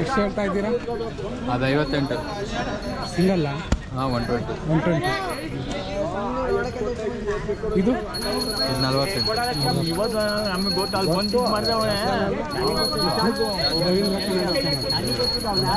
ಎಷ್ಟು ಹೇಳ್ತಾ ಇದ್ದೀರಾ? ಅದು ಐವತ್ತೆಂಟು. ಸಿಂಗಲ್ಲ ಹಾಂ ಒನ್ ಟ್ವೆಂಟಿ ಒನ್ ಟ್ವೆಂಟಿ ಇದು? ನಲ್ವತ್ತೆಂಟು. ಇವತ್ತು ನಮಗೆ ಗೊತ್ತಾಗ ಬಂದು ಮಾಡಿದವೇ ರವೀಂದ್ರ ಕನ್ನಡ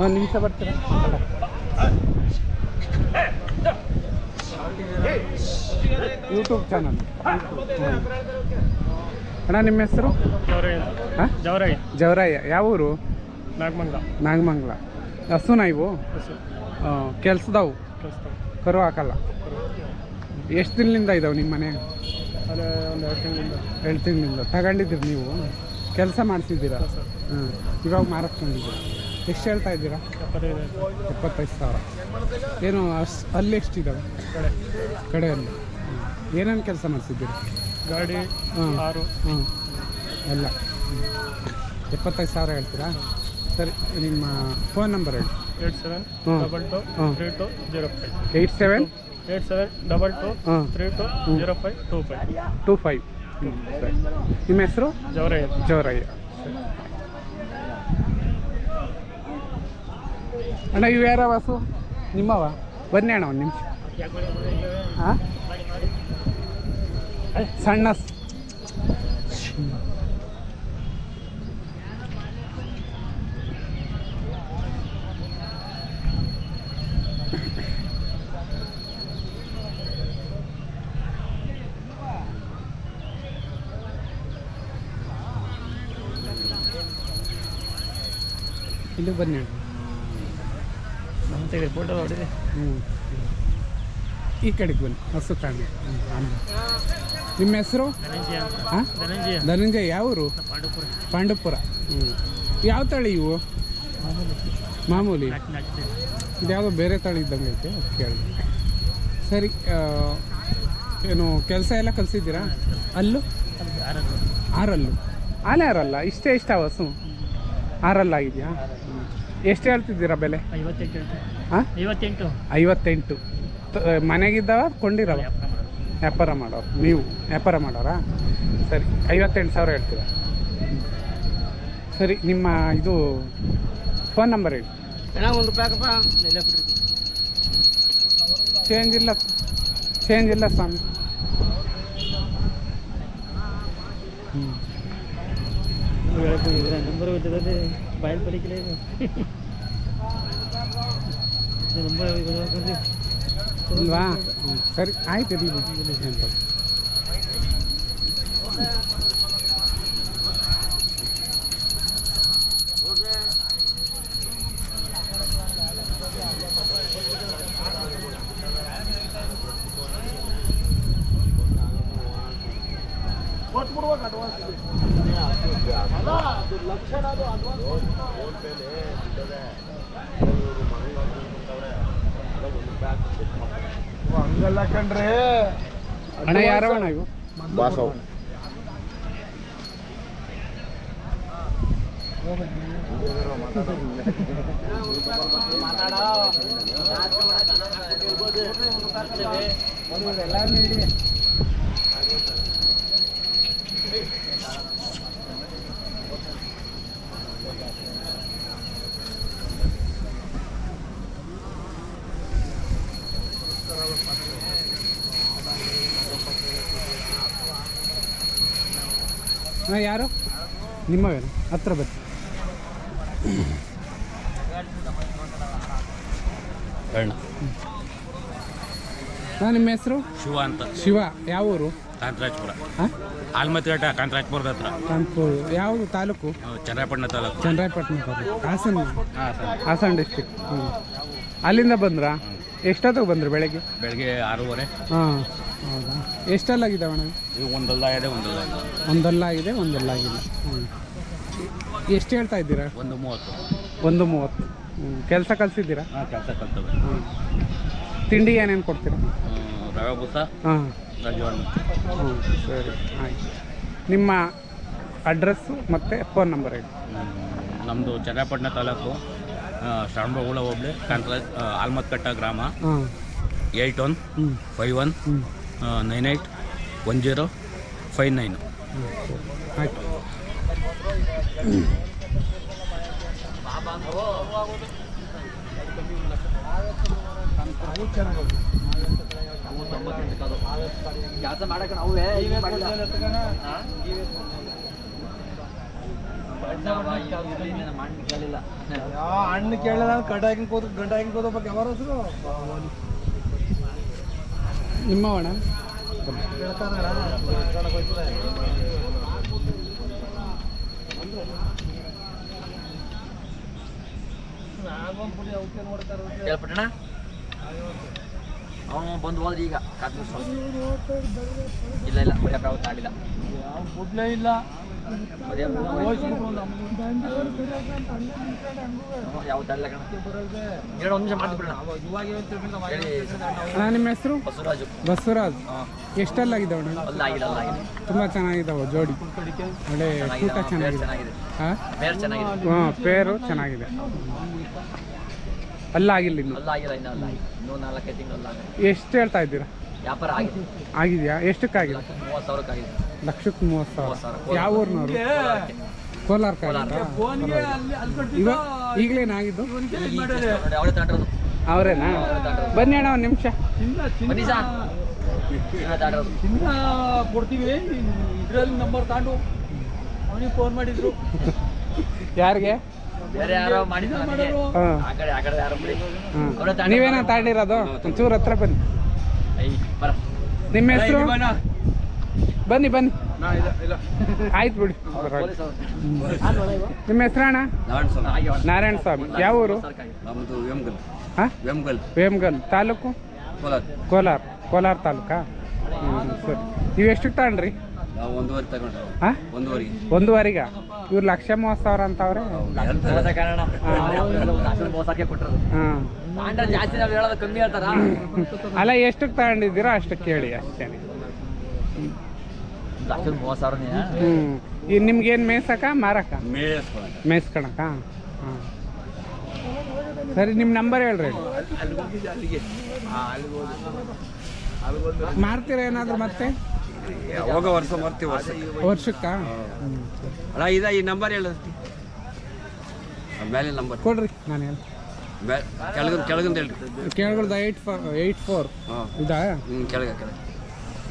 ಒಂದು ನಿಮಿಷ ಬರ್ತೀರ ಯೂಟ್ಯೂಬ್ ಚಾನಲ್. ಅಣ್ಣ ನಿಮ್ಮ ಹೆಸರು? ಜವರಯ್ಯ. ಜವರಾಯ ಯಾವ ಊರು? ನಾಗಮಂಗ್ಲ. ನಾಗಮಂಗಲ. ಹಸುನಾ ಇವು? ಕೆಲ್ಸದವು? ಕರು ಹಾಕಲ್ಲ. ಎಷ್ಟು ದಿನದಿಂದ ಇದಾವೆ ನಿಮ್ಮ ಮನೆ? ಅದೇ ಒಂದು ಎರಡು ತಿಂಗಳಿಂದ. ಎರಡು ತಿಂಗಳಿಂದ. ತಗೊಂಡಿದ್ದೀರಿ ನೀವು? ಕೆಲಸ ಮಾಡ್ತಿದ್ದೀರಾ ಹ್ಞೂ ಇವಾಗ ಮಾರಾಕೊಂಡಿದ್ದೀರಾ ಎಷ್ಟು ಹೇಳ್ತಾ ಇದ್ದೀರಾ? ಎಪ್ಪತ್ತೈದು ಸಾವಿರ. ಏನು ಅಷ್ಟು ಅಲ್ಲಿ ಎಷ್ಟಿದ್ದಾವೆ ಕಡೆ. ಕಡೆಯಲ್ಲಿ. ಏನೇನು ಕೆಲಸ ಮಾಡ್ತಿದ್ದೀರಿ ಗಾಡಿ ಹಾಂ. ಹ್ಞೂ ಎಲ್ಲ. ಎಪ್ಪತ್ತೈದು ಸಾವಿರ ಹೇಳ್ತೀರಾ? ಸರಿ ನಿಮ್ಮ ಫೋನ್ ನಂಬರ್ ಹೇಳಿ. ಏಟ್ ಸೆವೆನ್ ಹ್ಮ್. Double two. Three two zero five. Eight seven eight seven double two ಹಾಂ. Three two zero five two five. Two five. ಹ್ಞೂ ಸರಿ. ನಿಮ್ಮ ಹೆಸರು? ಜವರಯ್ಯ. ಜವರಯ್ಯ. ಅಣ್ಣ ಇವು ಯಾರ ವಾಸು? ನಿಮ್ಮವ? ಬನ್ನಿ ಅಣ್ಣ ಒಂದು ನಿಮಿಷ. ಹಾಂ ಸಣ್ಣ ಇಲ್ಲಿ ಬನ್ನಿ ಅಣ್ಣ. ಫೋಟೋ ಹೊಡಿದೆ ಹ್ಞೂ ಈ ಕಡೆಗೆ ಬನ್ನಿ ಹಸು ಕಾಣಿ ನಿಮ್ಮ ಹೆಸರು? ಧನಂಜಯ ಹಾಂ? ಧನಂಜಯ. ಧನಂಜಯ ಯಾವ ಊರು ಪಾಂಡುಪುರ. ಪಾಂಡುಪುರ. ಹ್ಞೂ ಯಾವ ತಳಿ ಇವು? ಮಾಮೂಲಿ. ಇದು ಯಾವುದೋ ಬೇರೆ ತಳಿ ಇದ್ದಂಗೆ ಐತೆ ಕೇಳಿ. ಸರಿ ಏನು ಕೆಲಸ ಎಲ್ಲ ಕಲಿಸಿದ್ದೀರಾ? ಅಲ್ಲೂ? ಆರಲ್ಲು. ಆನೆ ಆರಲ್ಲ ಇಷ್ಟೇ ಇಷ್ಟ ಹಸು ಆರಲ್ಲ ಆಗಿದೆಯಾ ಎಷ್ಟು ಹೇಳ್ತಿದ್ದೀರಾ ಬೆಲೆ? ಐವತ್ತೆಂಟು ಹಾಂ? ಐವತ್ತೆಂಟು. ಐವತ್ತೆಂಟು. ಮನೆಗಿದ್ದಾವ ಕೊಂಡಿರವ? ವ್ಯಾಪಾರ ಮಾಡೋರು. ನೀವು ವ್ಯಾಪಾರ ಮಾಡೋರಾ? ಸರಿ ಐವತ್ತೆಂಟು ಸಾವಿರ ಹೇಳ್ತೀರಾ? ಸರಿ ನಿಮ್ಮ ಇದು ಫೋನ್ ನಂಬರ್ ಹೇಳಿ. ಒಂದು ಚೇಂಜ್ ಇಲ್ಲ. ಚೇಂಜ್ ಇಲ್ಲ ಸ್ವಾಮಿ. ಹ್ಞೂ ನಂಬರ್ ಗೊತ್ತಿದೆ ಬಾಯಲ್ಲಿ ಪಡಿಕಿಲ್ಲ ಇದು ನಂಬರ್ ಇಲ್ವಾ ಹ್ಞೂ ಸರಿ ಆಯ್ತು ಇರಲಿ ಹಂಗಲ್ಲ ಕಣ್ರಿ. ಅಣ್ಣ ಇವು ಹಾಂ ಯಾರು? ನಿಮ್ಮವೇ ಹತ್ರ ಬನ್ನಿ. ಹಾಂ ನಿಮ್ಮ ಹೆಸರು? ಶಿವ ಅಂತ. ಶಿವ ಯಾವ ಊರು? ಕಾಂತರಾಜ್ಪುರ. ಹಾಂ? ಆಲ್ಮತಿಘಟ್ಟ ಕಾಂತರಾಜ್ಪುರದ ಹತ್ರ. ಕಾನ್ಪುರ್ ಯಾವ ತಾಲೂಕು? ಚನ್ನರಾಯಪಟ್ಟಣ ತಾಲೂಕು. ಚನ್ನರಾಯಪಟ್ಟಣ ತಾಲೂಕು. ಹಾಸನ? ಹಾಂ ಹಾಸನ ಡಿಸ್ಟಿಕ್ ಹ್ಞೂ ಅಲ್ಲಿಂದ ಬಂದ್ರಾ? ಎಷ್ಟೊತ್ತಿಗೆ ಬಂದ್ರು ಬೆಳಗ್ಗೆ? ಬೆಳಗ್ಗೆ ಆರೂವರೆ. ಹಾಂ. ಹೌದಾ? ಆಗಿದೆ ಮೇಡಮ್ ಒಂದಲ್ಲ ಇದೆ ಒಂದಲ್ಲ ಒಂದಲ್ಲ ಆಗಿದೆ ಒಂದಲ್ಲ ಆಗಿಲ್ಲ ಹ್ಞೂ ಎಷ್ಟು ಹೇಳ್ತಾ ಇದ್ದೀರಾ? ಒಂದು ಮೂವತ್ತು. ಒಂದು ಮೂವತ್ತು. ಹ್ಞೂ ಕೆಲಸ ಕಲಿಸಿದ್ದೀರಾ? ಹಾಂ ಕೆಲಸ ಕಲ್ತವೆ. ಹ್ಞೂ ತಿಂಡಿ ಏನೇನು ಕೊಡ್ತೀರಾ? ರವೆ ಬೂಸ ಹಾಂ. ರಜವಾಣಿ ಹ್ಞೂ ಸರಿ ಆಯ್ತು. ನಿಮ್ಮ ಅಡ್ರೆಸ್ಸು ಮತ್ತು ಫೋನ್ ನಂಬರ್ ಹೇಳಿ. ನಮ್ಮದು ಚನ್ನಪಟ್ಟಣ ತಾಲೂಕು ಶ್ರವಣಬಗುಳ ಹೋಬಳಿ ಕಾಂತರಾಜ್ ಆಲ್ಮತ್ಕಟ್ಟ ಗ್ರಾಮ ಹಾಂ. Eight one five one nine eight one zero five nine. ಅವೇ ಹಣ್ಣು ಕೇಳಿದ ಗಂಡ ಹಿಂಗೆ ಕೂತು ಗಂಡ ಕೂತು ಕೂತ ಬಗ್ಗೆ ಯಾವಾರ ಹೆಸರು ನಿಮ್ಮವಣ ಕೇಳ್ಪಟ್ಟಣ ಅವನು ಬಂದು ಹೋದ್ರೆ ಈಗ ಇಲ್ಲ ಇಲ್ಲ ಬಡಿಯೋಕ್ಕಾಗುತ್ತೆ ಆಗಿಲ್ಲ ಬುಡ್ಲೇ ಇಲ್ಲ. ನಿಮ್ಮ ಹೆಸರು? ಬಸವರಾಜು. ಎಷ್ಟೆಲ್ಲಾಗಿದ್ದಾವೆ ಅಣ್ಣ ತುಂಬಾ ಚೆನ್ನಾಗಿದ್ದಾವೆ ಜೋಡಿ. ಒಳ್ಳೆ ಊಟ ಚೆನ್ನಾಗಿದೆ. ಹಾಂ? ಪೇರು ಚೆನ್ನಾಗಿದೆ. ಅಲ್ಲ ಆಗಿಲ್ಲ ಇನ್ನು? ಎಷ್ಟು ಹೇಳ್ತಾ ಇದ್ದೀರಾ? ವ್ಯಾಪಾರ ಆಗಿದೆ. ಆಗಿದೆಯಾ? ಎಷ್ಟಕ್ಕಾಗಿದೆ? ಮೂವತ್ತು ಆಗಿದೆ. ಲಕ್ಷಕ್ಕೆ ಮೂವತ್ತು ಮೂವತ್ತು ಸಾವಿರ. ಸಾವಿರ ಯಾವ ಊರಿನವರು? ಕೋಲಾರ ಈಗಲೇನಾಗಿದ್ದು? ಅವಳೇ ಅವರೇನಾ? ಬನ್ನಿ ಅಣ್ಣ ಒಂದು ನಿಮಿಷ. ಬನ್ನಿ ಸಾ ತಗೊಂಡ್ರದು ಇನ್ನ ಕೊಡ್ತೀವಿ. ಇದ್ರಲ್ಲಿ ನಂಬರ್ ತಾಂಡು. ಅವನಿಗೆ ಫೋನ್ ಮಾಡಿದ್ರು. ಯಾರಿಗೆ? ಬೇರೆ ಯಾರೋ ಮಾಡಿದ್ರು. ಆ ಕಡೆ ಆ ಕಡೆ ಯಾರೋ ಬಿಡಿ ಅವ್ರೇ ಹಾಂ ತಗೊಂಡು ನೀವೇನ ತಾಂಡಿರೋದು? ಒಂಚೂರು ಹತ್ರ ಬನ್ನಿ. ನಿಮ್ಮ ಹೆಸರು? ಬನ್ನಿ. ಬನ್ನಿ ಆಯ್ತು ಬಿಡಿ. ನಿಮ್ಮ ಹೆಸರು ಅಣ್ಣ? ಹಾಗೆ ಅವ್ನು. ನಾರಾಯಣ ಸ್ವಾಮಿ. ಯಾವ ಊರು? ವೆಮ್ಗಲ್. ತಾಲೂಕು? ಕೋಲಾರ. ಕೋಲಾರ. ಕೋಲಾರ ತಾಲೂಕಾ? ಹ್ಞೂ ಸರಿ. ನೀವು ಎಷ್ಟಕ್ಕೆ ತಗೊಂಡ್ರಿ ಒಂದೂವರೆಗೆ ಒಂದೂವರೆಗ? ಇವ್ರು ಲಕ್ಷ ಮೂವತ್ತು ಸಾವಿರ ಅಂತವ್ರೆ? ಮೋಸ ಕಾರಣ? ಲಾಸ್ಟಲ್ಲಿ ಮೋಸಕ್ಕೆ ಕೊಟ್ಟರು ಹಾಂ. ಜಾಸ್ತಿ ನಾವು ಹೇಳೋದು ಕಮ್ಮಿ ಹೇಳ್ತಾರ? ಅಲ್ಲ ಎಷ್ಟಕ್ಕೆ ತಗೊಂಡಿದ್ದೀರಾ ಅಷ್ಟಕ್ಕೆ ಕೇಳಿ ಅಷ್ಟೇ. ಮೇಯ್ಸಕ ಹ್ಞೂ ಈಗ ನಿಮ್ಗೇನು ಮೇಯ್ಸಕ್ಕ ಮಾರಕ್ಕ? ಮೇಸ್ಕೊಳ ಮೇಯ್ಸ್ಕೊಳಕ್ಕ? ಹಾಂ. ಸರಿ ನಿಮ್ಮ ನಂಬರ್ ಹೇಳ್ರಿ. ಮಾರ್ತೀರಾ ಏನಾದರೂ ಮತ್ತೆ? ಯಾವಾಗ ವರ್ಷ ಬರ್ತೀವಿ ವರ್ಷ ವರ್ಷಕ್ಕ? ಅಣ್ಣ ಇದ ಈ ನಂಬರ್ ಹೇಳು. ಮೇಲೆ ನಂಬರ್ ಕೊಡ್ರಿ ನಾನು ಹೇಳಿ. ಕೆಳಗಿನ ಕೆಳಗಿಂದ ಹೇಳ್ರಿ. ಕೇಳ್ಕೊಳ್ದ ಏಯ್ಟ್ ಫೋರ್ ಏಯ್ಟ್ ಫೋರ್ ಹಾಂ. ಇದಾ? ಹ್ಞೂ ಕೆಳಗೆ ಕೆಳಗೆ.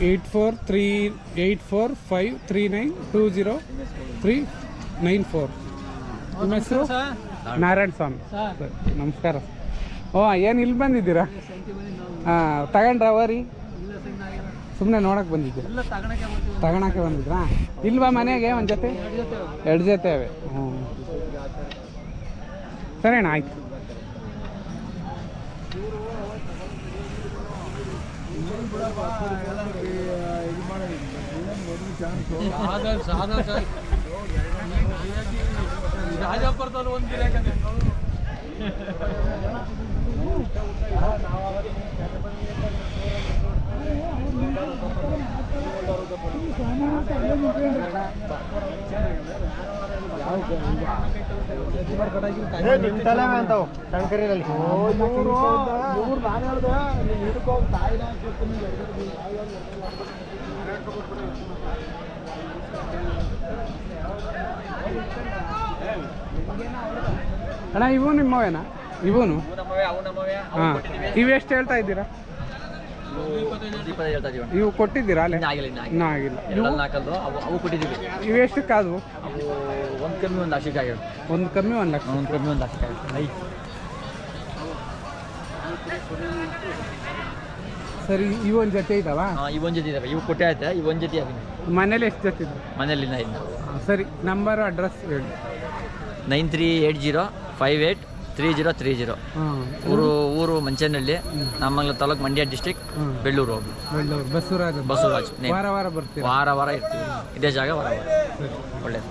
Eight four three eight four five three nine two zero three nine four ನಿಮ್ಮ ಹೆಸರು? ನಾರಾಯಣ ಸ್ವಾಮಿ. ಸರಿ, ನಮಸ್ಕಾರ. ಓ ಏನು ಇಲ್ಲಿ ಬಂದಿದ್ದೀರಾ? ಹಾಂ ತಗೊಂಡ್ರ ಅವರಿ? ಸುಮ್ಮನೆ ನೋಡಕ್ಕೆ ಬಂದಿದ್ದೆ. ತಗೊಳಕ್ಕೆ ಬಂದಿದ್ರಾ? ಇಲ್ವಾ ಮನೆಗೆ ಒಂದು ಜೊತೆ? ಎರಡು ಜೊತೆ ಅವೆ. ಹ್ಞೂ ಸರಿ ಅಣ್ಣ, ಆಯ್ತು ರಾಜಾಪುರದಲ್ಲಿ ಒಂದು ಗಿರಾಕಂದ್ರೆ ಯಾವ ಅಣ್ಣ ಇವು ನಿಮ್ಮವೇನಾ ಇವನು? ಇವು ಎಷ್ಟು ಹೇಳ್ತಾ ಇದ್ದೀರಾ? ಇವು ಕೊಟ್ಟಿದ್ದೀರಾ ಅಲ್ಲೇ? ಆಗಿಲ್ಲ ಇನ್ನು ಆಗಿಲ್ಲ. ಇನ್ನೂ ಆಗಿಲ್ಲ. ಎರಡಲ್ಲಿ ನಾಲ್ಕಲ್ದು ಅವು ಅವು ಕೊಟ್ಟಿದ್ದೀವಿ. ಇವು ಎಷ್ಟಕ್ಕಾದವು? ಅವು ಒಂದು ಕಮ್ಮಿ ಒಂದು ಲಕ್ಷಕ್ಕೆ ಒಂದು ಕಮ್ಮಿ ಒಂದು ಲಕ್ಷ ಒಂದು ಕಮ್ಮಿ ಒಂದು ಲಕ್ಷಕ್ಕೆ ಆಗಿರೋ ಐ ಸರಿ ಒಂದು ಜೊತೆ ಇದಾವ ಹಾಂ ಈ ಒಂದು ಜೊತೆ ಇದಾವೆ ಇವು ಕೊಟ್ಟೆ ಆಯ್ತಾ? ಈ ಒಂದು ಜೊತೆ ಆಗಿದೆ ಮನೇಲಿ ಎಷ್ಟು ಜೊತೆ ಇದಾವೆ ಮನೇಲಿ ಸರಿ ನಂಬರ್ ಅಡ್ರೆಸ್ ಹೇಳಿ. Nine three eight zero five eight three zero three zero ಊರು ಊರು ಮಂಚೇನಹಳ್ಳಿ ನಮ್ಮಂಗ್ಲ ತಾಲೂಕು ಮಂಡ್ಯ ಡಿಸ್ಟಿಕ್ ಬೆಳ್ಳೂರು ಹೋಗಿ ಬಸವರಾಜ್. ಬಸವರಾಜ್ ವಾರ ವಾರ ಬರ್ತೀವಿ ವಾರ ವಾರ ಇರ್ತೀವಿ. ಇದೇ ಜಾಗ ವಾರ ವಾರ. ಒಳ್ಳೇದು.